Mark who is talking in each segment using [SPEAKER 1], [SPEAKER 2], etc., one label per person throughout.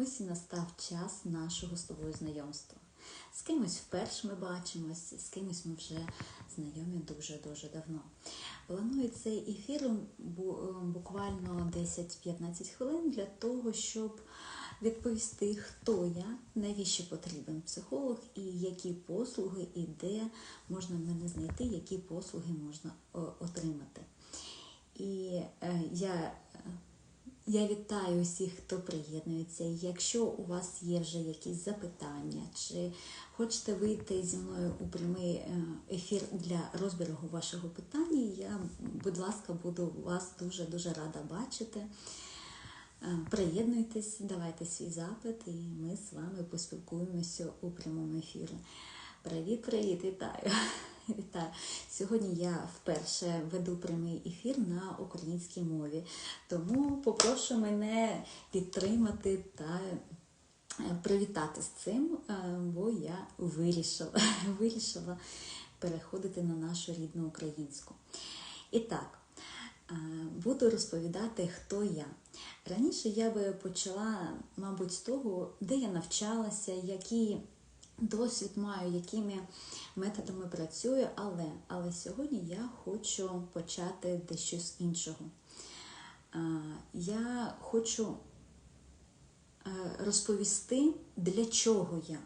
[SPEAKER 1] Ось і настав час нашого з тобою знайомства. З кимось вперше ми бачимось, з кимось ми вже знайомі дуже-дуже давно. Планую цей ефір буквально 10-15 хвилин для того, щоб відповісти, хто я, навіщо потрібен психолог і які послуги і де можна мене знайти, які послуги можна отримати. І е, я е, я вітаю усіх, хто приєднується. Якщо у вас є вже якісь запитання, чи хочете вийти зі мною у прямий е, ефір для розбігу вашого питання, я, будь ласка, буду вас дуже-дуже рада бачити. Е, Приєднуйтесь, давайте свій запит, і ми з вами поспілкуємося у прямому ефірі. Привіт, привіт, вітаю! Вітаю! Сьогодні я вперше веду прямий ефір на українській мові, тому попрошу мене підтримати та е, привітати з цим, е, бо я вирішила, вирішила переходити на нашу рідну українську. І так, е, буду розповідати, хто я. Раніше я би почала, мабуть, з того, де я навчалася, які досвід маю, якими методами працюю, але, але сьогодні я хочу почати дещо з іншого. Я хочу е, розповісти, для чого я.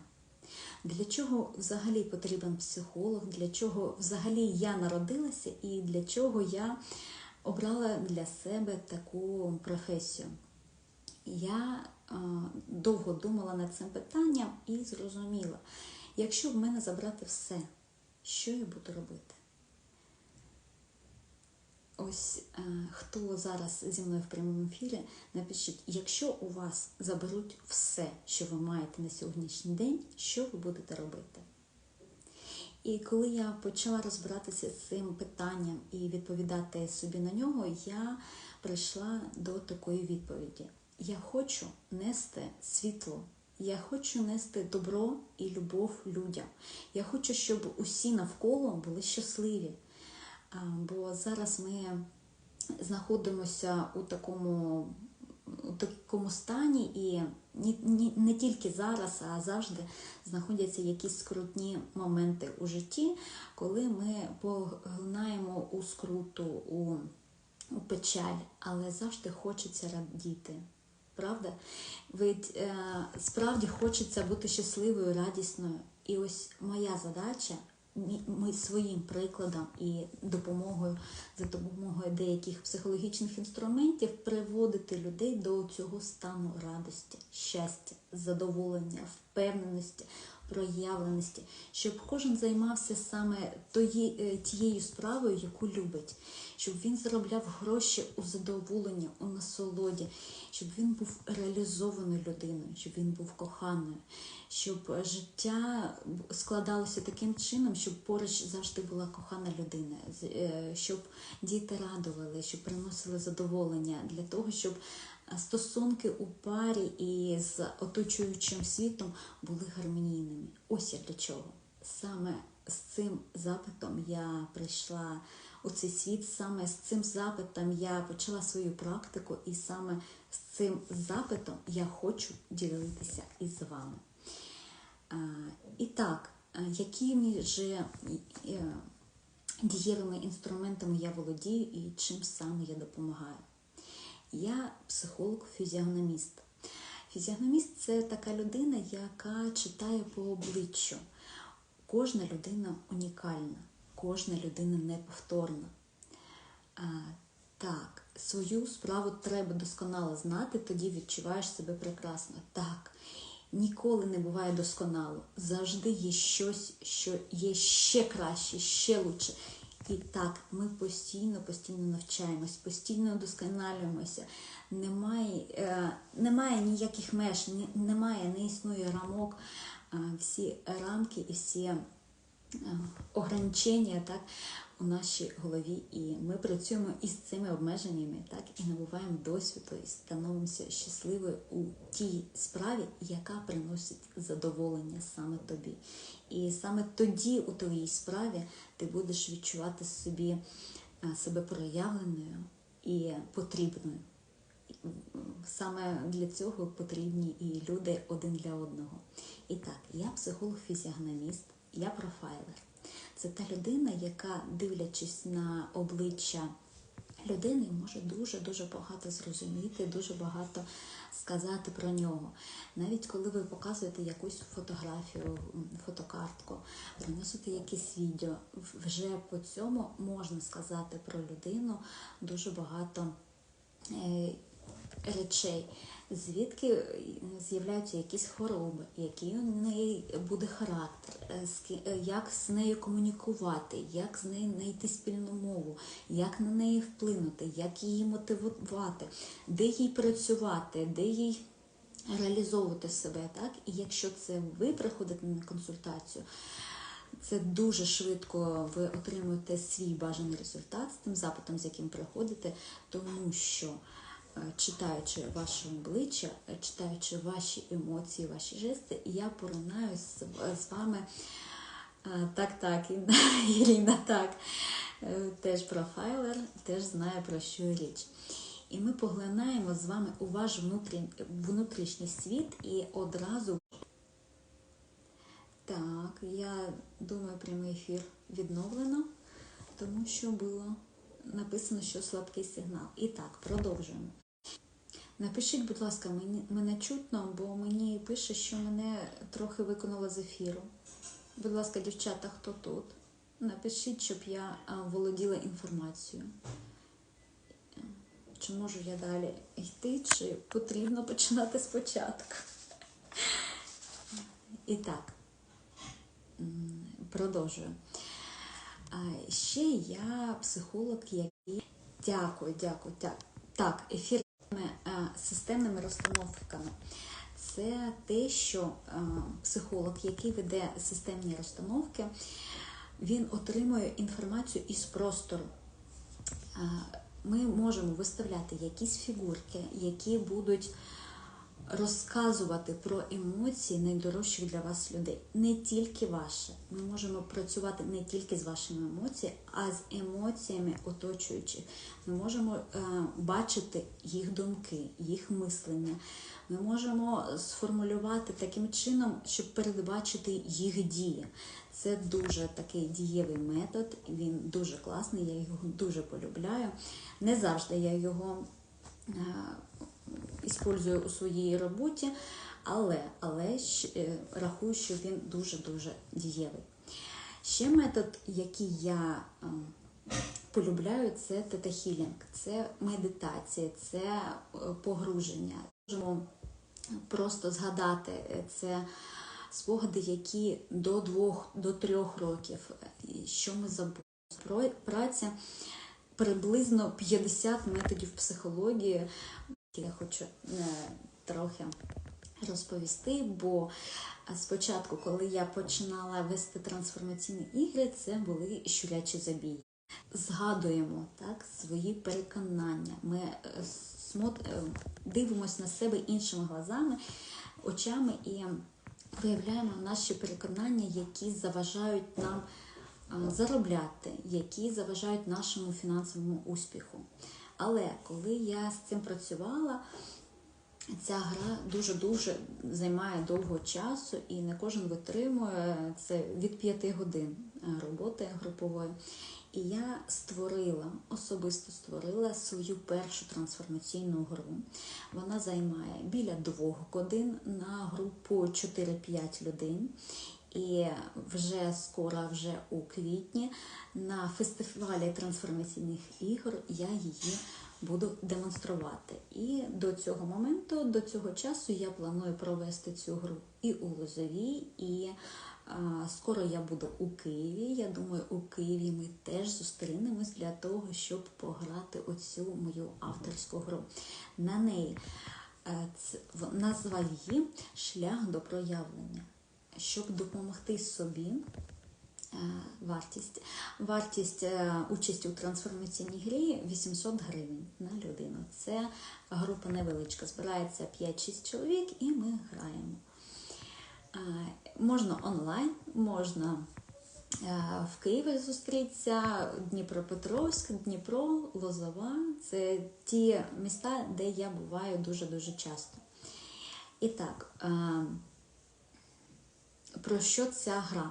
[SPEAKER 1] Для чого взагалі потрібен психолог, для чого взагалі я народилася і для чого я обрала для себе таку професію. Я довго думала над цим питанням і зрозуміла, якщо в мене забрати все, що я буду робити? Ось е, хто зараз зі мною в прямому ефірі, напишіть, якщо у вас заберуть все, що ви маєте на сьогоднішній день, що ви будете робити? І коли я почала розбиратися з цим питанням і відповідати собі на нього, я прийшла до такої відповіді: я хочу нести світло, я хочу нести добро і любов людям. Я хочу, щоб усі навколо були щасливі. Бо зараз ми знаходимося у такому у такому стані, і не тільки зараз, а завжди знаходяться якісь скрутні моменти у житті, коли ми поглинаємо у скруту, у, у печаль, але завжди хочеться радіти. Правда? Ведь е, справді хочеться бути щасливою, радісною. І ось моя задача ми своїм прикладом і допомогою за допомогою деяких психологічних інструментів приводити людей до цього стану радості, щастя, задоволення, впевненості, проявленості, щоб кожен займався саме тої, тією справою, яку любить, щоб він заробляв гроші у задоволенні, у насолоді, щоб він був реалізованою людиною, щоб він був коханою, щоб життя складалося таким чином, щоб поруч завжди була кохана людина, щоб діти радували, щоб приносили задоволення для того, щоб стосунки у парі і з оточуючим світом були гармонійними. Ось я для чого. Саме з цим запитом я прийшла у цей світ, саме з цим запитом я почала свою практику, і саме з цим запитом я хочу ділитися із вами. І так, якими ж дієвими інструментами я володію і чим саме я допомагаю? Я психолог-фізіогноміст. Фізіогноміст це така людина, яка читає по обличчю. Кожна людина унікальна, кожна людина неповторна. Так, свою справу треба досконало знати, тоді відчуваєш себе прекрасно. Так, ніколи не буває досконало. Завжди є щось, що є ще краще, ще лучше. І так, ми постійно, постійно навчаємось, постійно удосконалюємося. Немає е, немає ніяких меж, немає, не існує рамок. Е, всі рамки і всі е, ограничення так, у нашій голові. І ми працюємо із цими обмеженнями, так, і набуваємо досвіду, і становимося щасливою у тій справі, яка приносить задоволення саме тобі. І саме тоді у твоїй справі ти будеш відчувати собі себе проявленою і потрібною. саме для цього потрібні і люди один для одного. І так, я психолог-фізіогноміст, я профайлер. Це та людина, яка, дивлячись на обличчя людини, може дуже-дуже багато зрозуміти, дуже багато сказати про нього. Навіть коли ви показуєте якусь фотографію, фотокартку, приносите якесь відео, вже по цьому можна сказати про людину дуже багато е, речей, звідки е, з'являються якісь хвороби, який у неї буде характер, е, е, як з нею комунікувати, як з нею знайти спільну мову, як на неї вплинути, як її мотивувати, де їй працювати, де їй реалізовувати себе. Так? І якщо це ви приходите на консультацію, це дуже швидко ви отримуєте свій бажаний результат з тим запитом, з яким приходите, тому що читаючи ваше обличчя, е, читаючи ваші емоції, ваші жести, я поринаю з, вами. е, Так, так, Ірина, так. Е, Теж профайлер, теж знає про що річ. І ми поглинаємо з вами у ваш внутрі- внутрішній світ і одразу так, я думаю, прямий ефір відновлено, тому що було написано, що слабкий сигнал. І так, продовжуємо. Напишіть, будь ласка, мені, мене чутно, бо мені пише, що мене трохи виконало з ефіру. Будь ласка, дівчата, хто тут? Напишіть, щоб я володіла інформацією. Чи можу я далі йти, чи потрібно починати спочатку? І так, продовжую. Ще я психолог, який дякую, дякую. Так, так ефірними е, системними розстановками. Це те, що е, психолог, який веде системні розстановки, він отримує інформацію із простору. Е, Ми можемо виставляти якісь фігурки, які будуть розказувати про емоції найдорожчих для вас людей. Не тільки ваші. Ми можемо працювати не тільки з вашими емоціями, а з емоціями оточуючих. Ми можемо е, бачити їх думки, їх мислення. Ми можемо сформулювати таким чином, щоб передбачити їх дії. Це дуже такий дієвий метод, він дуже класний, я його дуже полюбляю. Не завжди я його е, іспользую у своїй роботі, але, але е, рахую, що він дуже-дуже дієвий. Ще метод, який я е, полюбляю, це тета-хілінг, це медитація, це е, погруження. Можемо просто згадати це спогади, які до двох, до трьох років, що ми забули. Праця приблизно 50 методів психології. Я хочу е, трохи розповісти, бо спочатку, коли я починала вести трансформаційні ігри, це були щурячі забії. Згадуємо так, свої переконання. Ми е, смот... е, дивимося на себе іншими глазами, очами і виявляємо наші переконання, які заважають нам заробляти, які заважають нашому фінансовому успіху. Але коли я з цим працювала, ця гра дуже-дуже займає довго часу, і не кожен витримує це від 5 годин е, роботи групової. І я створила, особисто створила свою першу трансформаційну гру. Вона займає біля двох годин на гру по 4-5 людей. І вже скоро, вже у квітні, на фестивалі трансформаційних ігор я її буду демонструвати. І до цього моменту, до цього часу, я планую провести цю гру і у Лозовій, і а, скоро я буду у Києві. Я думаю, у Києві ми теж зустрінемось для того, щоб пограти оцю мою авторську гру. На неї е, ц- в- назва її Шлях до проявлення, щоб допомогти собі. е, Вартість. Вартість е, участі у трансформаційній грі 800 гривень на людину. Це група невеличка. Збирається 5-6 чоловік і ми граємо. Е, Можна онлайн, можна в Києві зустрітися, Дніпропетровськ, Дніпро, Лозова це ті міста, де я буваю дуже-дуже часто. І так, про що ця гра?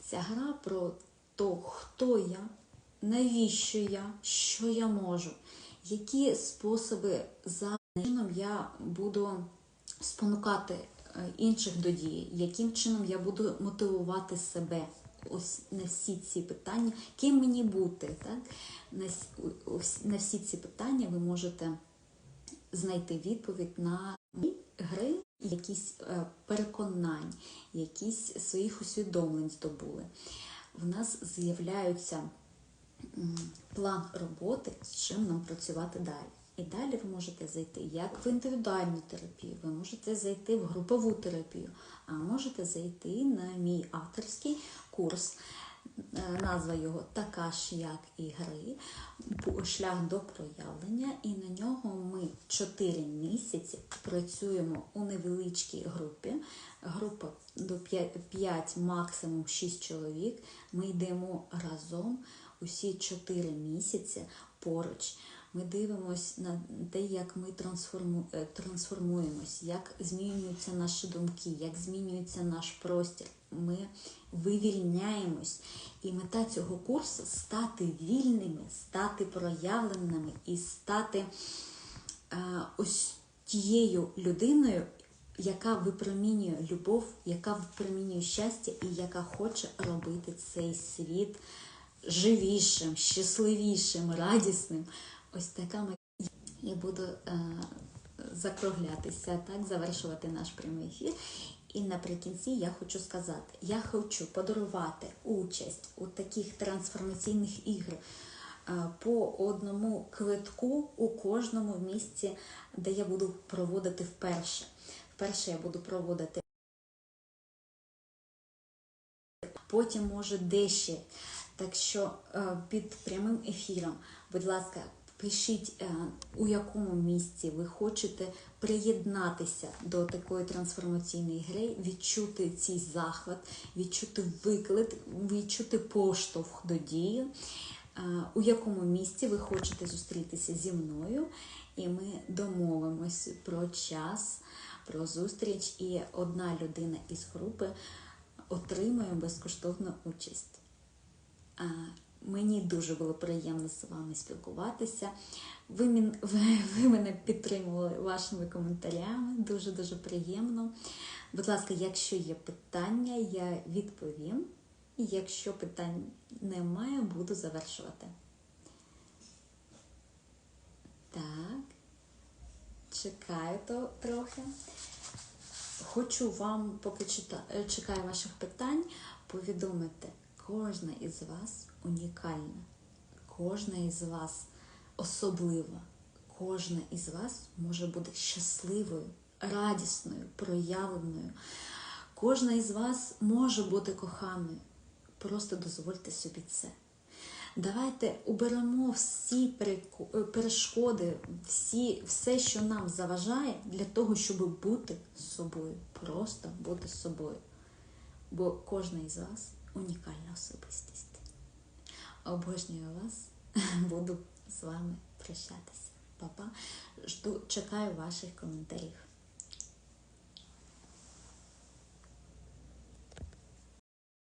[SPEAKER 1] Ця гра про то, хто я, навіщо я, що я можу, які способи за чином я буду спонукати е, інших до дії, яким чином я буду мотивувати себе. Ось на всі ці питання, ким мені бути, так? На, всі ці питання ви можете знайти відповідь на гри, якісь е, переконань, якісь своїх усвідомлень здобули. В нас з'являються план роботи, з чим нам працювати далі. І далі ви можете зайти як в індивідуальну терапію, ви можете зайти в групову терапію, а можете зайти на мій авторський курс. Е, Назва його така ж, як і гри, Бу- шлях до проявлення, і на нього ми 4 місяці працюємо у невеличкій групі. Група до 5, максимум 6 чоловік. Ми йдемо разом усі 4 місяці поруч. Ми дивимося на те, як ми трансформу... е, трансформуємось, як змінюються наші думки, як змінюється наш простір. Ми вивільняємось. І мета цього курсу стати вільними, стати проявленими і стати е, ось тією людиною, яка випромінює любов, яка випромінює щастя і яка хоче робити цей світ живішим, щасливішим, радісним. Ось така і буду е, закруглятися, так, завершувати наш прямий ефір. І наприкінці я хочу сказати: я хочу подарувати участь у таких трансформаційних іграх е, по одному квитку у кожному місці, де я буду проводити вперше. Вперше я буду проводити потім може дещо. Так що е, під прямим ефіром, будь ласка, пишіть, е, у якому місці ви хочете приєднатися до такої трансформаційної гри, відчути цей захват, відчути виклик, відчути поштовх до дії, е, у якому місці ви хочете зустрітися зі мною, і ми домовимось про час, про зустріч, і одна людина із групи отримує безкоштовну участь. Мені дуже було приємно з вами спілкуватися. Ви, мен- ви, мене підтримували вашими коментарями. Дуже дуже приємно. Будь ласка, якщо є питання, я відповім. І якщо питань немає, буду завершувати. Так, чекаю то трохи. Хочу вам, поки чекаю ваших питань, повідомити, кожна із вас унікальна, кожна із вас особлива, кожна із вас може бути щасливою, радісною, проявленою. Кожна із вас може бути коханою. Просто дозвольте собі це. Давайте уберемо всі е, перешкоди, всі, все, що нам заважає, для того, щоб бути собою. Просто бути собою. Бо кожна із вас унікальна особистість. Обожнюю вас, буду з вами прощатися. Папа, жду, чекаю ваших коментарів.